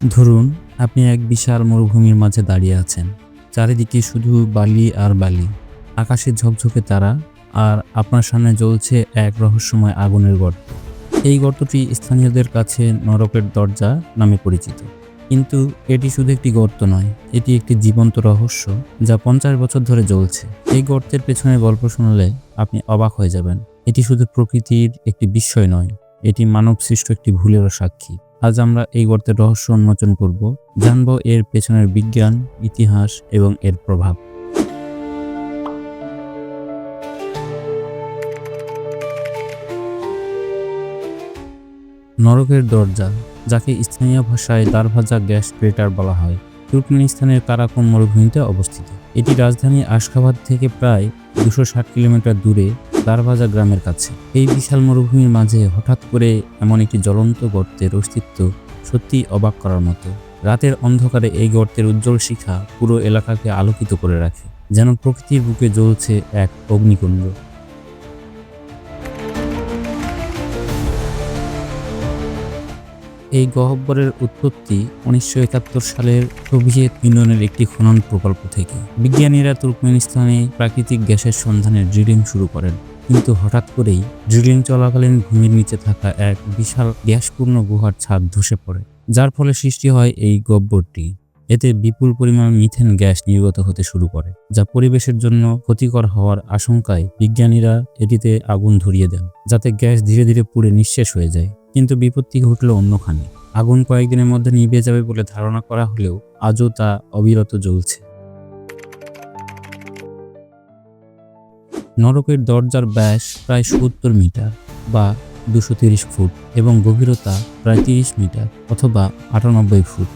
ধরুন, আপনি এক বিশাল মরুভূমির মাঝে দাঁড়িয়ে আছেন। চারিদিকে শুধু বালি আর বালি। আকাশে ঝকঝকে তারা আর আপনার সামনে জ্বলছে এক রহস্যময় আগুনের গর্ত। এই গর্তটি স্থানীয়দের কাছে নরকের দরজা নামে পরিচিত। কিন্তু এটি শুধু একটি গর্ত নয়, এটি একটি জীবন্ত রহস্য যা পঞ্চাশ বছর ধরে জ্বলছে। এই গর্তের পেছনে গল্প শুনলে আপনি অবাক হয়ে যাবেন। এটি শুধু প্রকৃতির একটি বিস্ময় নয়, এটি মানব সৃষ্ট একটি ভুলেরও সাক্ষী। আজ আমরা এই গর্তের রহস্য উন্মোচন করব, জানব এর পেছনের বিজ্ঞান, ইতিহাস এবং এর প্রভাব। নরকের দরজা, যাকে স্থানীয় ভাষায় দারভাজা গ্যাস ক্রেটার বলা হয় তুর্কমেনিস্তানের কারাকোম মরুভূমিতে অবস্থিত। এটি রাজধানী আশখাবাদ থেকে প্রায় দুশো ষাট কিলোমিটার দূরে দারভাজা গ্রামের কাছে। এই বিশাল মরুভূমির মাঝে হঠাৎ করে এমন একটি জ্বলন্ত গর্তের অস্তিত্ব সত্যি অবাক করার মতো। রাতের অন্ধকারে এই গর্তের উজ্জ্বল শিখা পুরো এলাকাকে আলোকিত করে রাখে, যেন প্রকৃতির বুকে জ্বলছে এক অগ্নিকুণ্ড। এই গহ্বরের উৎপত্তি উনিশশো একাত্তর সালের সোভিয়েত ইউনিয়নের একটি খনন প্রকল্প থেকে। বিজ্ঞানীরা তুর্কমেনিস্তানে প্রাকৃতিক গ্যাসের সন্ধানে ড্রিলিং শুরু করেন। কিন্তু হঠাৎ করেই ড্রিলিং চলাকালীন ভূমির নিচে থাকা এক বিশাল গ্যাসপূর্ণ গুহার ছাদ ধসে পড়ে, যার ফলে সৃষ্টি হয় এই গহ্বরটি। এতে বিপুল পরিমাণ মিথেন গ্যাস নির্গত হতে শুরু করে, যা পরিবেশের জন্য ক্ষতিকর হওয়ার আশঙ্কায় বিজ্ঞানীরা এটিতে আগুন ধরিয়ে দেন, যাতে গ্যাস ধীরে ধীরে পুড়ে নিঃশেষ হয়ে যায়। কিন্তু বিপত্তি ঘটল অন্যখানে। আগুন কয়েকদিনের মধ্যে নিভে যাবে বলে ধারণা করা হলেও আজও তা অবিরত জ্বলছে। নরকের দরজার ব্যাস প্রায় সত্তর মিটার বা দুশো তিরিশ ফুট এবং গভীরতা প্রায় তিরিশ মিটার অথবা আটানব্বই ফুট।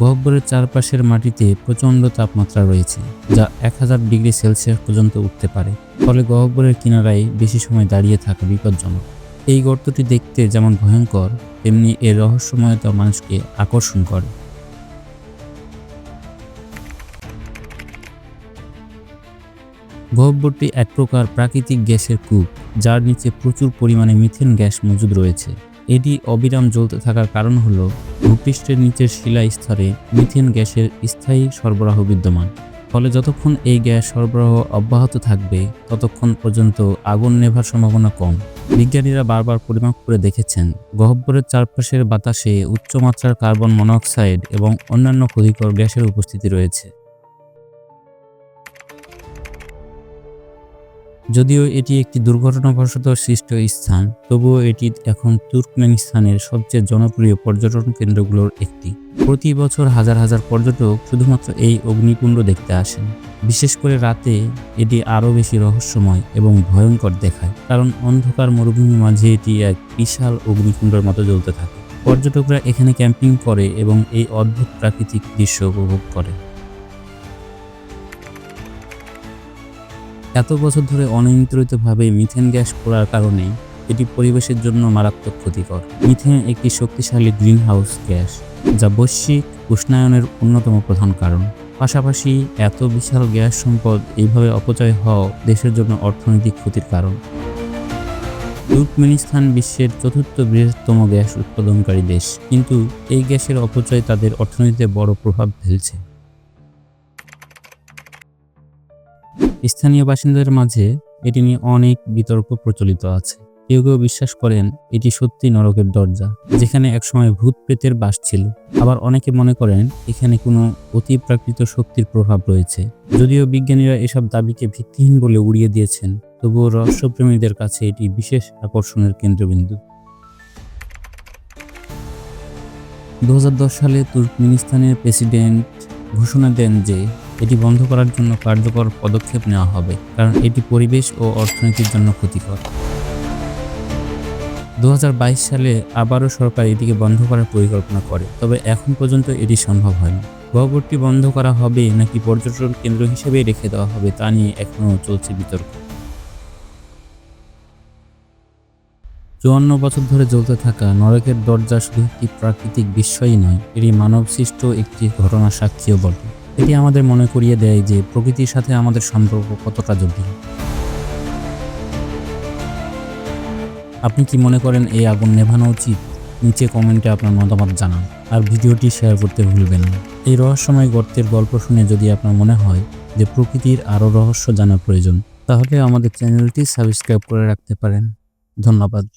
গহ্বরের চারপাশের মাটিতে প্রচণ্ড তাপমাত্রা রয়েছে, যা এক হাজার ডিগ্রি সেলসিয়াস পর্যন্ত উঠতে পারে। ফলে গহ্বরের কিনারায় বেশি সময় দাঁড়িয়ে থাকা বিপজ্জনক। এই গর্তটি দেখতে যেমন ভয়ঙ্কর, তেমনি এর রহস্যময়তা মানুষকে আকর্ষণ করে। গহ্বরটি এক প্রকার প্রাকৃতিক গ্যাসের কূপ, যার নিচে প্রচুর পরিমাণে মিথেন গ্যাস মজুদ রয়েছে। এটি অবিরাম জ্বলতে থাকার কারণ হল ভূপৃষ্ঠের নিচের শিলা স্তরে মিথেন গ্যাসের স্থায়ী সরবরাহ বিদ্যমান। ফলে যতক্ষণ এই গ্যাস সরবরাহ অব্যাহত থাকবে, ততক্ষণ পর্যন্ত আগুন নেভার সম্ভাবনা কম। বিজ্ঞানীরা বারবার পরিমাপ করে দেখেছেন, গহ্বরের চারপাশের বাতাসে উচ্চমাত্রার কার্বন মনোক্সাইড এবং অন্যান্য ক্ষতিকর গ্যাসের উপস্থিতি রয়েছে। যদিও এটি একটি দুর্ঘটনাবশত সৃষ্ট স্থান, তবুও এটি এখন তুর্কমেনিস্তানের সবচেয়ে জনপ্রিয় পর্যটন কেন্দ্রগুলোর একটি। প্রতি বছর হাজার হাজার পর্যটক শুধুমাত্র এই অগ্নিকুণ্ড দেখতে আসেন। বিশেষ করে রাতে এটি আরও বেশি রহস্যময় এবং ভয়ঙ্কর দেখায়, কারণ অন্ধকার মরুভূমির মাঝে এটি এক বিশাল অগ্নিকুণ্ডের মতো জ্বলতে থাকে। পর্যটকরা এখানে ক্যাম্পিং করে এবং এই অদ্ভুত প্রাকৃতিক দৃশ্য উপভোগ করে। এত বছর ধরে অনিয়ন্ত্রিতভাবে মিথেন গ্যাস পোড়ার কারণে এটি পরিবেশের জন্য মারাত্মক ক্ষতিকর। মিথেন একটি শক্তিশালী গ্রিনহাউস গ্যাস, যা বৈশ্বিক উষ্ণায়নের অন্যতম প্রধান কারণ। পাশাপাশি এত বিশাল গ্যাস সম্পদ এইভাবে অপচয় হওয়া দেশের জন্য অর্থনৈতিক ক্ষতির কারণ। তুর্কমেনিস্তান বিশ্বের চতুর্থ বৃহত্তম গ্যাস উৎপাদনকারী দেশ, কিন্তু এই গ্যাসের অপচয় তাদের অর্থনীতিতে বড় প্রভাব ফেলছে। স্থানীয় বাসিন্দাদের মাঝে এটি নিয়ে অনেক বিতর্ক প্রচলিত আছে। কেউ কেউ বিশ্বাস করেন এটি সত্যি নরকের দরজা, যেখানে একসময় ভূত প্রেতের বাস ছিল। আবার অনেকে মনে করেন এখানে কোনো অতি প্রাকৃত শক্তির প্রভাব রয়েছে। যদিও বিজ্ঞানীরা এসব দাবিকে ভিত্তিহীন বলে উড়িয়ে দিয়েছেন, তবুও রহস্যপ্রেমীদের কাছে এটি বিশেষ আকর্ষণের কেন্দ্রবিন্দু। দু হাজার দশ সালে তুর্কমেনিস্তানের প্রেসিডেন্ট ঘোষণা দেন যে এটি বন্ধ করার জন্য কার্যকর পদক্ষেপ নেওয়া হবে, কারণ এটি পরিবেশ ও অর্থনীতির জন্য ক্ষতিকর। দু হাজার বাইশ সালে আবারও সরকার এটিকে বন্ধ করার পরিকল্পনা করে, তবে এখন পর্যন্ত এটি সম্ভব হয়নি। গহ্বরটি বন্ধ করা হবে নাকি পর্যটন কেন্দ্র হিসেবেই রেখে দেওয়া হবে তা নিয়ে এখনও চলছে বিতর্ক। চুয়ান্ন বছর ধরে জ্বলতে থাকা নরকের দরজা শুধু একটি প্রাকৃতিক বিস্ময়ই নয়, এটি মানবসৃষ্ট একটি ঘটনার সাক্ষীও বটে। এটি আমাদের মনে করিয়ে দেয় যে প্রকৃতির সাথে আমাদের সম্পর্ক কতটা জটিল। আপনি কি মনে করেন এই আগুন নেভানো উচিত? নিচে কমেন্টে আপনার মতামত জানান। আর ভিডিওটি শেয়ার করতে ভুলবেন না। এই রহস্যময় গর্তের গল্প শুনে যদি আপনার মনে হয় যে প্রকৃতির আরও রহস্য জানা প্রয়োজন, তাহলে আমাদের চ্যানেলটি সাবস্ক্রাইব করে রাখতে পারেন। ধন্যবাদ।